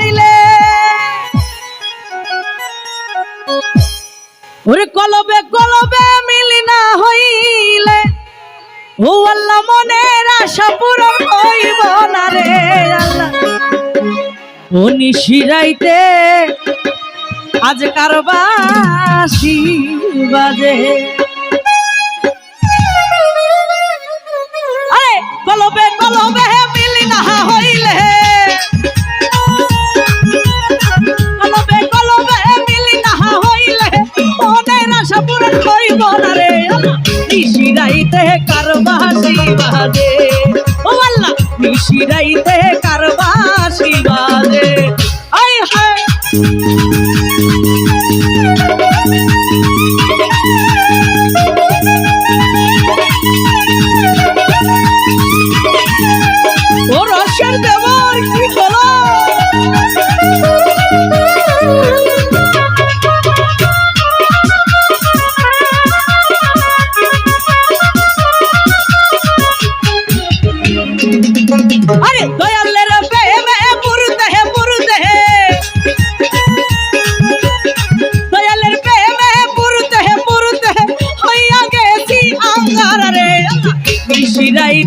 হইলে ওরে কলবে কলবে মিলি না হইলে। ও আল্লাহ, মনের আশা পূরণ হইব না রে আল্লাহ। ও নিশিরাইতে আজ কারবাসি বাজে। পূরণ হইব না রে আল্লাহ নিশিরাইতে কারবাসি বাজে। ও আল্লাহ নিশিরাইতে কারবাসি বাজে। আয় হায়। ও রসের দেবর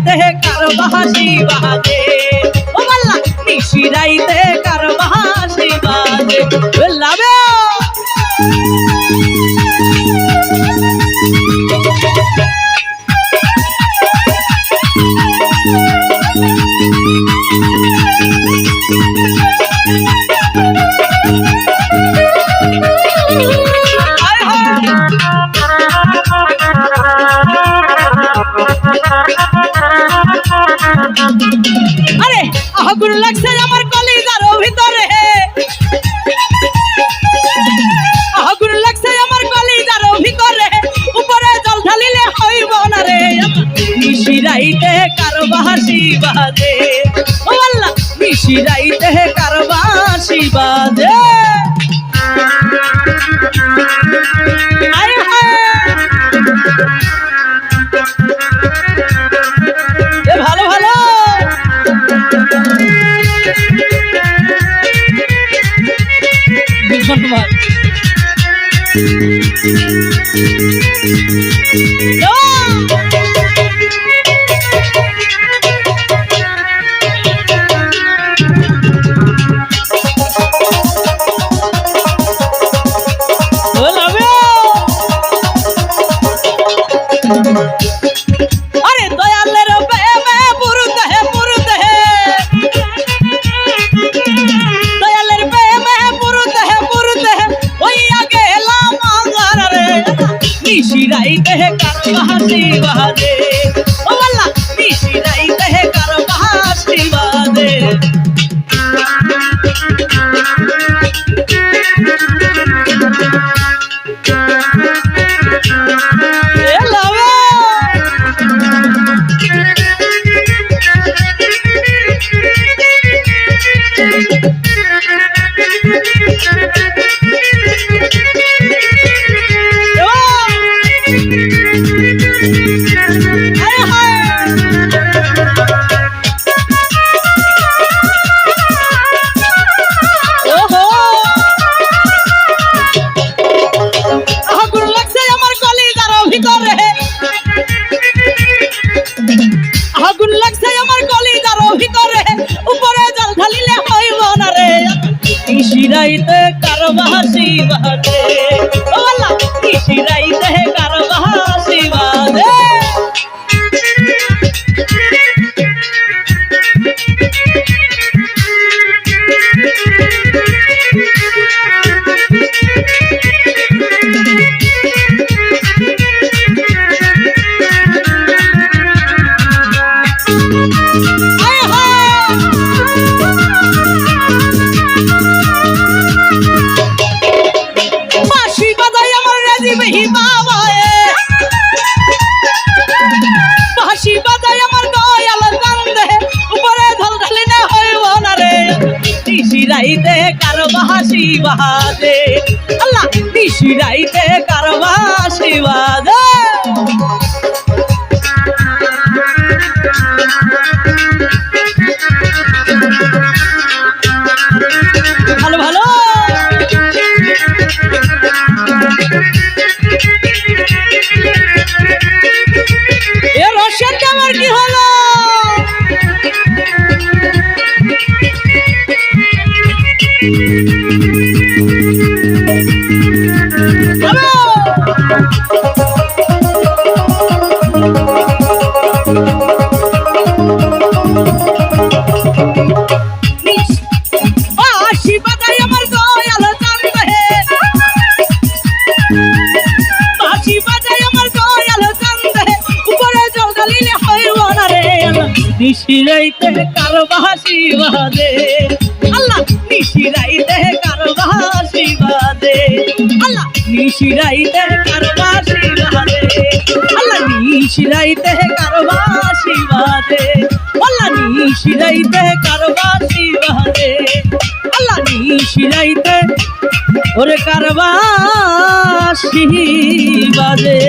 মিশিরাইতে হে কার বাহাসি বাজে? ও মাল্লা মিশিরাইতে কার বাহাসি বাজে? লাবে আয় আরে আগুন লাগছে আমার কলিজার ভিতরে। আগুন লাগছে আমার কলিজার ভিতরে। উপরে জল ঢালিলে হইব না রে। মিশিরাইতে কারও বাহাসি বাজে। ও আল্লাহ, মিশিরাইতে কারও বাহাসি বাজে। ধন্যবাদ। আরে মিশিরাইতে হে কার বাহাসি বাজে ও আল্লাহ মিশিরাইতে হে কার বাহাসি বাজে কারও বাহাসি বাহাসে ও আল্লাহ ইশিরাইতে বাহাসি আল্লাহ নিশিরাইতে কারবা বাহাসি নিশিরাইতে কারও বাসি বাজে আল্লাহ, নিশিরাইতে কারও বাসি বাজে আল্লাহ, নিশিরাইতে কারও বাসি বাজে আল্লাহ, নিশিরাইতে কারও বাসি বাজে আল্লাহ, নিশিরাইতে কারও বাসি বাজে আল্লাহ, নিশিরাইতে ওরে কারবাসি বাজে